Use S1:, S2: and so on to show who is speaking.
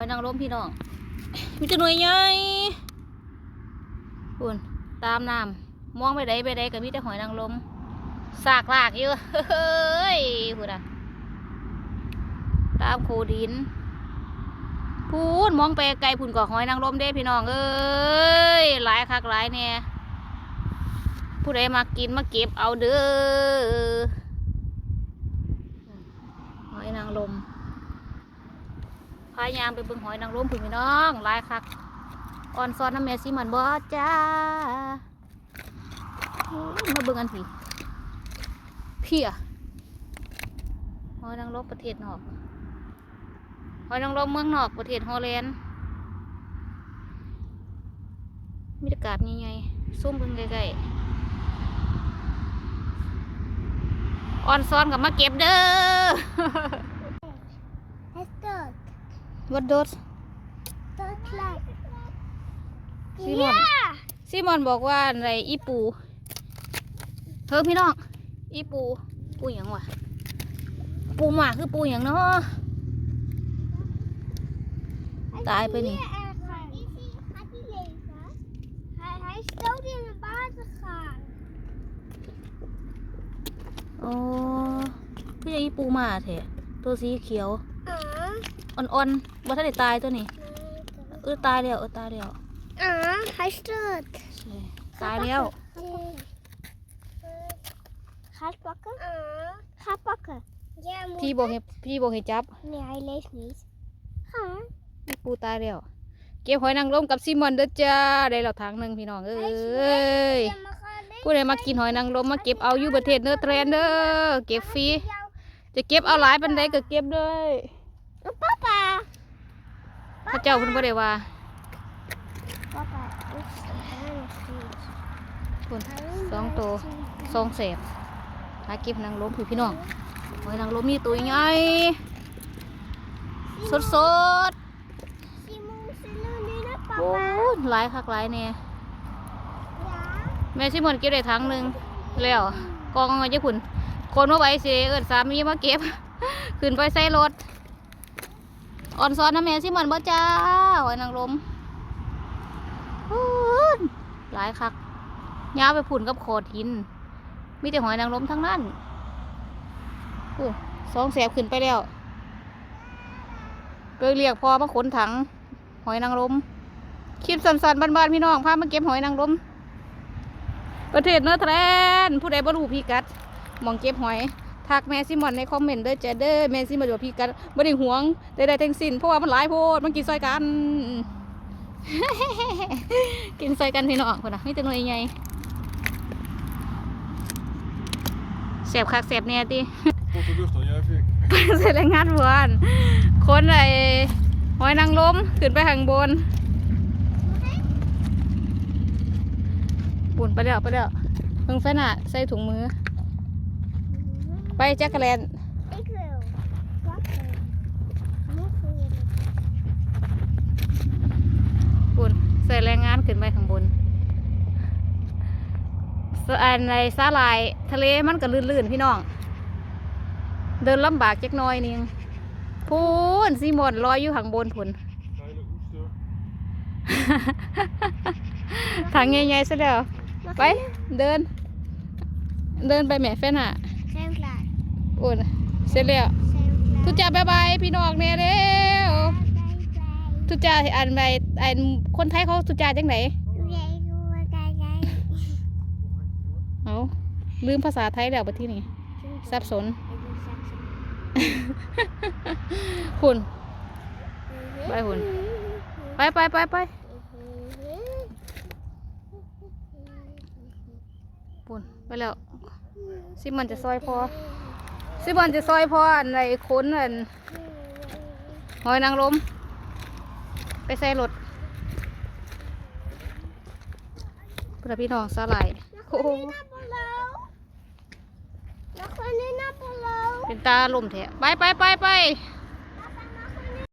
S1: หอยนางรมพี่น้อง มีแต่หน่วยใหญ่คุณตามน้ำมองไปใดไปใดก็มีแต่หอยนางรมสากลากอยู่เฮ้ยพูดอะตามโคดินพูนมองไปไกลพุ่นก็หอยนางรมเด้พี่น้องเอ้ยหลายคักหลายเนี่ยผู้ใดมากินมาเก็บเอาเด้อหอยนางรมายามไปเบิ่งหอยนางรมพี่น้องลายคักอ่อนซ้อนน้ำแม่สิมันบ่จ้ามาเบิ่งอันพี่เพี่อะหอยนางรมประเทศนอกหอยนางรมเมืองนอกประเทศฮอลแลนด์มีแตะกาบใหญ่ๆซุ่มเบิ่งใกล้ๆอ่อนซ้อนกับมาเก็บเด้อ Wat dood
S2: Dat klein.
S1: ซีมอนซีมอนบอกว่าอะไรอีปูเพิ่งพี่น้อง อีปู ปูหยังวะ ปูหมาคือปูหยังเนาะ Daar heb je niet.
S2: Is hij, gaat hij leven? Hij, hij is dood in het water gegaan.
S1: อ๋อคือยังอีปูหมาแท้ตัวสีเขียว
S2: Ah.
S1: อ่อนๆ บ่ทันได้ตายตัวนี้เออตายแล้วเออตายแล้ว
S2: Ah, hij is dood.
S1: ใช่ตายแล้ว
S2: Ga eens pakken. Ga pakken. Ja,
S1: พี่บอกให้พี่บอกให้จับ
S2: Nee, hij leeft niet. Ga.
S1: อีปูตายแล้วเก็บหอยนางรมกับซีมอนเด้อจ้าได้แล้วถังหนึ่งพี่น้องเอ้ย
S2: Ja, maar ga leven.
S1: ผู้ใดมากินหอยนางรมมาเก็บเอาอยู่ประเทศเนอร์แทรนเด้อเก็บฟรีจะเก็บเอาหลายปันใดก็เก็บเลย
S2: Papa.
S1: พระเจ้าเพิ่นบ่ได้ว่า
S2: Papa, is hij nog steeds?
S1: เพิ่นสองตัวสองแสบหาเก็บนางรมพี่พี่น้องหอยนางรมมีตัวใหญ่สดสด
S2: Simon, zullen we nu naar
S1: ๆโอ้
S2: papa?
S1: ยหลายคักหลายแน่
S2: Ja.
S1: แม่ซิมอนเก็บได้ถังหนึ่งแล้วกองเอาไว้จะขุนคนมาไว้สิเอิ้นสามีมาเก็บขึ้นไปใส่รถ อ่อนซ้อนนะแม่ซิมอนบ่จ้าหอยนางรมหลายคักยาไปผุ่นกับโขดหิน มีแต่หอยนางรมทั้งนั้นอู้สองแสบขึ้นไปแล้วเกยเรียกพอมาขนถัง หอยนางรมคลิปสันๆบ้านๆพี่น้องพามาเก็บหอยนางรมประเทศเนอร์แทรนผู้ใดบ่รู้พี่กัดมองเก็บหอย ทักแม่ซิมอนในคอมเมนต์เด้อจ้าเด้อแม่ซิมอนบอกพี่กัดบ่ได้หวงใดๆทั้งสิ้นเพราะว่ามันหลายโพดมันกินซอยกัน กินซอยกันพี่น้องคนน่ะมีแต่หน่วยใหญ่แสบคักแสบแน่ติ
S3: Korte lucht dan, jij Fik.
S1: เสร็จแล้วงานบวนคนไอ้หอยนางรมขึ้นไปข้างบนบุนไปแล้วไปแล้วเพิ่งไฟหน้าใส่ถุงมือ ไปแจ็คแกแลน
S2: Ik wil. Pakken. Nog willen.
S1: บุนใส่แรงงานขึ้นไปข้างบนสอันในสาลายทะเลมันก็ลื่นๆพี่น้อง เดินลำบากจักหน้อยนึงพูนซีมอนลอยอยู่ข้างบนพุ่น
S3: Geile oester.
S1: ถังใหญ่ๆซะแล้ว
S2: Mag
S1: ไปเดิน เดินไปแหม่แฟนหะ อ้ยเสร็จแล้ว
S2: Zijn we
S1: ทุ
S2: klaar?
S1: กจ่าบายบายพี่น้องเนี่ยเร็ว
S2: Bye bye.
S1: ทุกจ่าอันใบอันคนไทยเขาทุกจ่าจังไหน
S2: Doe jij even kijk jij.
S1: เอาลืมภาษาไทยแล้วบัดที่นี่สับสน
S2: Ik doe straks.
S1: คุณไปหุ่นไปไปไปไปปุ่นไปแล้วซิมันจะซอยพอ ซิบอนจะซอยพออันในค้นอันหอยนางรมไปใส่รถเพื่อพี่น้องสาหร่ายโอ้โหเป็นตาลมแท้ไปไปไปไป